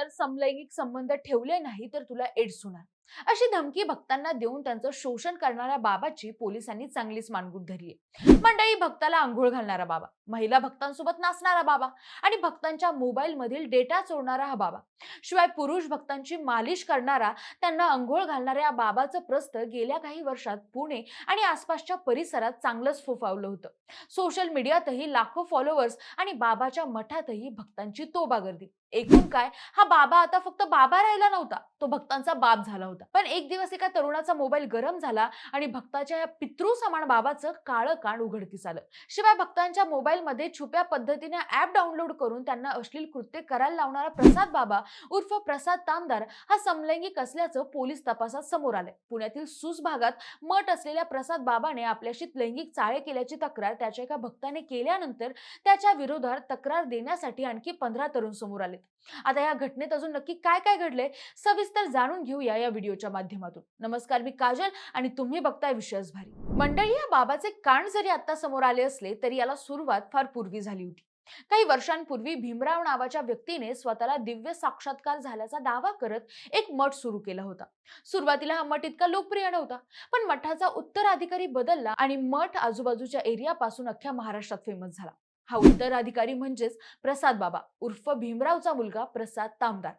जर समलैंगिक संबंध ठेवले नाही तर तुला एड्स होणार. अशी धमकी भक्तांना देऊन त्यांचं शोषण करणाऱ्या बाबाची पोलिसांनी चांगलीच मानगूट धरली मंडळी भक्ताला आंघोळ घालणारा बाबा महिला भक्तांसोबत नाचणारा बाबा आणि भक्तांच्या मोबाईल मधील डेटा चोरणारा हा बाबा. शिवाय पुरुष भक्तांची मालिश करणारा त्यांना आंघोळ घालणाऱ्या या बाबाचं प्रस्त गेल्या काही वर्षात पुणे आणि आसपासच्या परिसरात चांगलंच फोफावलं होतं. सोशल मीडियातही लाखो फॉलोअर्स आणि बाबाच्या मठातही भक्तांची तोबा गर्दी एकूण काय हा बाबा आता फक्त बाबा राहिला नव्हता तो भक्तांचा बाप झाला होता. पण एक दिवस एका तरुणाचा मोबाईल गरम झाला आणि भक्ताच्या या पितृ समान बाबाचं काळं कान उघडकीस आलं. शिवाय भक्तांच्या मोबाईलमध्ये छुप्या पद्धतीने ऍप डाउनलोड करून त्यांना अश्लील कृत्य करायला लावणारा प्रसाद बाबा उर्फ प्रसाद तामदार हा समलैंगिक असल्याचं पोलीस तपासात समोर आलंय. पुण्यातील सुस भागात मठ असलेल्या प्रसाद बाबाने आपल्याशी लैंगिक चाळे केल्याची तक्रार त्याच्या एका भक्ताने केल्यानंतर त्याच्या विरोधात तक्रार देण्यासाठी आणखी पंधरा तरुण समोर आले आता या घटनेत अजून नक्की काय काय घडले सविस्तर जाणून घेऊया या व्हिडिओ व्हिडिओच्या माध्यमातून. नमस्कार मी काजल आणि तुम्ही बघताय विश्वास भारी मंडळी या बाबाचे कान जरी आता समोर आले असले तरी याला सुरुवात फार पूर्वी झाली होती. काही वर्षांपूर्वी भीमराव नावाच्या व्यक्तीने स्वतःला दिव्य साक्षात्कार झाल्याचा दावा करत एक मठ सुरू केला होता. सुरुवातीला हा मठ इतका लोकप्रिय नव्हता पण मठाचा उत्तराधिकारी बदलला आणि मठ आजूबाजूच्या एरियापासून अख्ख्या महाराष्ट्रात फेमस झाला. हा उत्तराधिकारी म्हणजेच प्रसाद बाबा. उर्फ भीमरावचा मुलगा प्रसाद तामदार.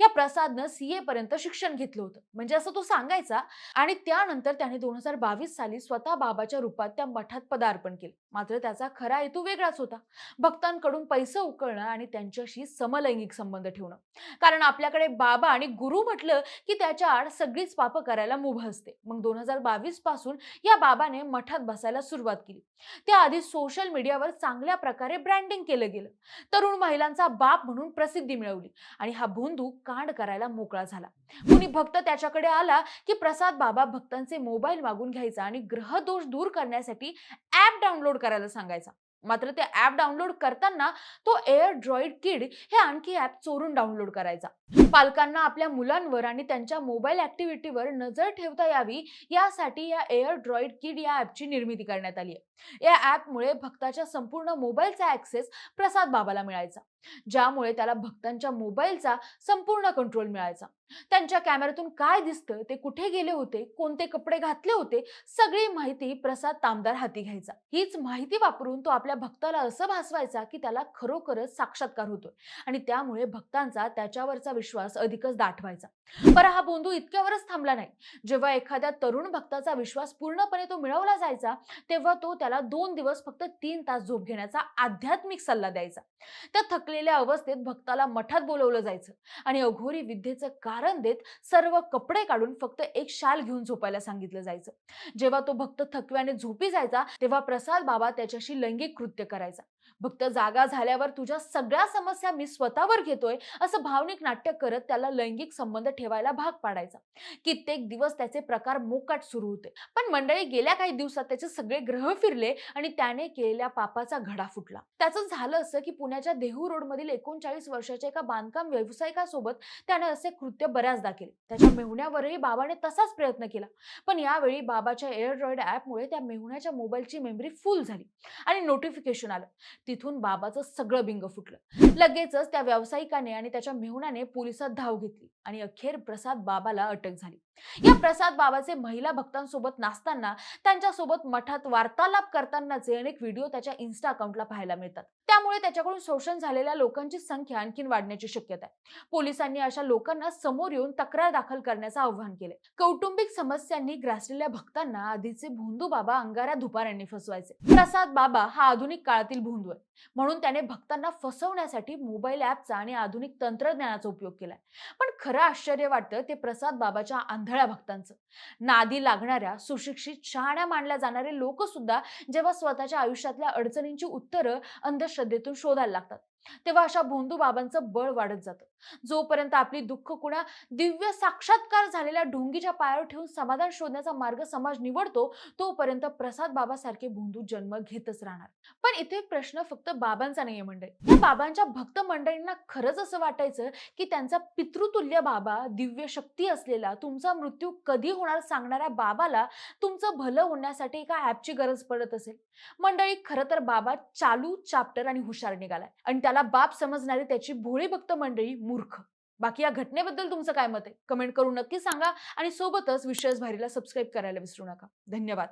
या प्रसादनं सीए पर्यंत शिक्षण घेतलं होतं. म्हणजे असं तो सांगायचा आणि त्यानंतर त्याने दोन हजार बावीस साली स्वतः बाबाच्या रूपात त्या मठात पदार्पण केलं. मात्र त्याचा खरा हेतू वेगळाच होता. भक्तांकडून पैसे उकळणं आणि त्यांच्याशी समलैंगिक संबंध ठेवणं. कारण आपल्याकडे बाबा आणि गुरु म्हटलं की त्याच्या आड सगळीच पापं करायला मुभ असते. मग दोन हजार बावीसपासून या बाबाने मठात बसायला सुरुवात केली. त्याआधी सोशल मीडियावर चांगल्या प्रकारे ब्रँडिंग केलं गेलं. तरुण महिलांचा बाप म्हणून प्रसिद्धी मिळवली आणि हा भोंदू कांड करायला मोकळा झाला. कुणी भक्त त्याच्याकडे आला की प्रसाद बाबा भक्तांचे मोबाईल मागून घ्यायचा आणि ग्रहदोष दूर करण्यासाठी ऍप डाउनलोड करायला सांगायचा. मात्र ते ऍप डाउनलोड करताना तो एअर ड्रॉइड किड हे आणखी ऍप चोरून डाउनलोड करायचा. पालकांना आपल्या मुलांवर आणि त्यांच्या मोबाईल ऍक्टिव्हिटीवर नजर ठेवता यावी यासाठी या एअर ड्रॉइड किड या ऍपची निर्मिती करण्यात आली आहे. या ऍपमुळे भक्ताच्या संपूर्ण मोबाईलचा ऍक्सेस प्रसाद बाबाला मिळायचा ज्यामुळे त्याला भक्तांच्या मोबाईलचा संपूर्ण कंट्रोल मिळायचा. त्यांच्या कॅमेऱ्यातून काय दिसतं ते कुठे गेले होते कोणते कपडे घातले होते सगळी माहिती प्रसाद तामदार हाती घ्यायचा. हीच माहिती वापरून तो आपल्या भक्ताला असं भासवायचा की त्याला खरोखरच साक्षात्कार होतोय. आणि त्यामुळे भक्तांचा त्याच्यावरचा विश्वास अधिकच दाठवायचा. पर हा बोंदू इतक्यावरच थांबला नाही. जेव्हा एखाद्या तरुण भक्ताचा विश्वास पूर्णपणे तो मिळवला जायचा तेव्हा तो त्याला दोन दिवस फक्त तीन तास झोप घेण्याचा आध्यात्मिक सल्ला द्यायचा. त्या थकलेल्या अवस्थेत भक्ताला मठात बोलवलं जायचं आणि अघोरी विद्येचं कारण देत सर्व कपडे काढून फक्त एक शाल घेऊन झोपायला सांगितलं जायचं. जेव्हा तो भक्त थकव्याने झोपी जायचा तेव्हा प्रसाद बाबा त्याच्याशी लैंगिक कृत्य करायचा. फक्त जागा झाल्यावर तुझ्या सगळ्या समस्या मी स्वतःवर घेतोय असं भावनिक नाट्य करत त्याला लैंगिक संबंध ठेवायला भाग पाडायचा. कित्येक दिवस त्याचे प्रकार मोकाट सुरू होते. पण मंडळी गेल्या काही दिवसात त्याचे सगळे ग्रह फिरले आणि त्याने केलेल्या पापाचा घडा फुटला. त्याचं झालं असं की पुण्याच्या देहू रोड मधील एकोणचाळीस वर्षाच्या एका बांधकाम व्यावसायिकासोबत त्याने असे कृत्य बऱ्याचदा केले. त्याच्या मेहुण्यावरही बाबाने तसाच प्रयत्न केला. पण यावेळी बाबाच्या एअरड्रॉइड ऍपमुळे त्या मेहुण्याच्या मोबाईलची मेमरी फुल झाली आणि नोटिफिकेशन आलं. तिथून बाबाचं सगळं बिंग फुटलं. लगेचच त्या व्यावसायिकाने आणि त्याच्या मेहुणाने पोलिसात धाव घेतली आणि अखेर प्रसाद बाबाला अटक झाली. या प्रसाद बाबाचे महिला भक्तांसोबत नाचताना त्यांच्यासोबत मठात वार्तालाप करतानाचे अनेक व्हिडिओ त्याच्या इन्स्टा अकाउंटला पाहायला मिळतात. त्यामुळे त्याच्याकडून शोषण झालेल्या लोकांची संख्या आणखीन वाढण्याची शक्यता आहे. पोलिसांनी अशा लोकांना समोर येऊन तक्रार दाखल करण्याचं आव्हान केले कौटुंबिक समस्यांनी ग्रासलेल्या भक्तांना आधीचे भोंदू बाबा अंगाऱ्या धुपाऱ्यांनी फसवायचे. प्रसाद बाबा हा आधुनिक काळातील भोंदू आहे. म्हणून त्याने भक्तांना फसवण्यासाठी मोबाईल ॲपचा आणि आधुनिक तंत्रज्ञानाचा उपयोग केलाय. पण खरं आश्चर्य वाटतं ते प्रसाद बाबाच्या आंधळ्या भक्तांचं. नादी लागणाऱ्या सुशिक्षित शहाण्या मानल्या जाणारे लोक सुद्धा जेव्हा स्वतःच्या आयुष्यातल्या अडचणींची उत्तरं अंधश्रद्धेतून शोधायला लागतात. तेव्हा अशा भोंदू बाबांचं बळ वाढत जातं. जोपर्यंत आपली दुःख कुणा दिव्य साक्षात्कार झालेल्या ढोंगीच्या पायावर ठेवून समाधान शोधण्याचा मार्ग समाज निवडतो तोपर्यंत प्रसाद बाबासारखे भोंदू जन्म घेतच राहणार. पण इथे प्रश्न फक्त बाबांचा नाहीये मंडळी. या बाबांच्या भक्त मंडळींना खरंच असं वाटायचं की त्यांचा पितृतुल्य बाबा दिव्य शक्ती असलेला तुमचा मृत्यू कधी होणार सांगणाऱ्या बाबाला तुमचं भलं होण्यासाठी एका ऍपची गरज पडत असेल. मंडळी खरं तर बाबा चालू चाप्टर आणि हुशार निघालाय. आणि त्याला बाप समजणारी त्याची भोळी भक्त मंडळी मूर्ख. बाकी या घटनेबद्दल तुमचं काय मत आहे? कमेंट करून नक्की सांगा आणि सोबतच विश्वास भारीला सबस्क्राईब करायला विसरू नका. धन्यवाद.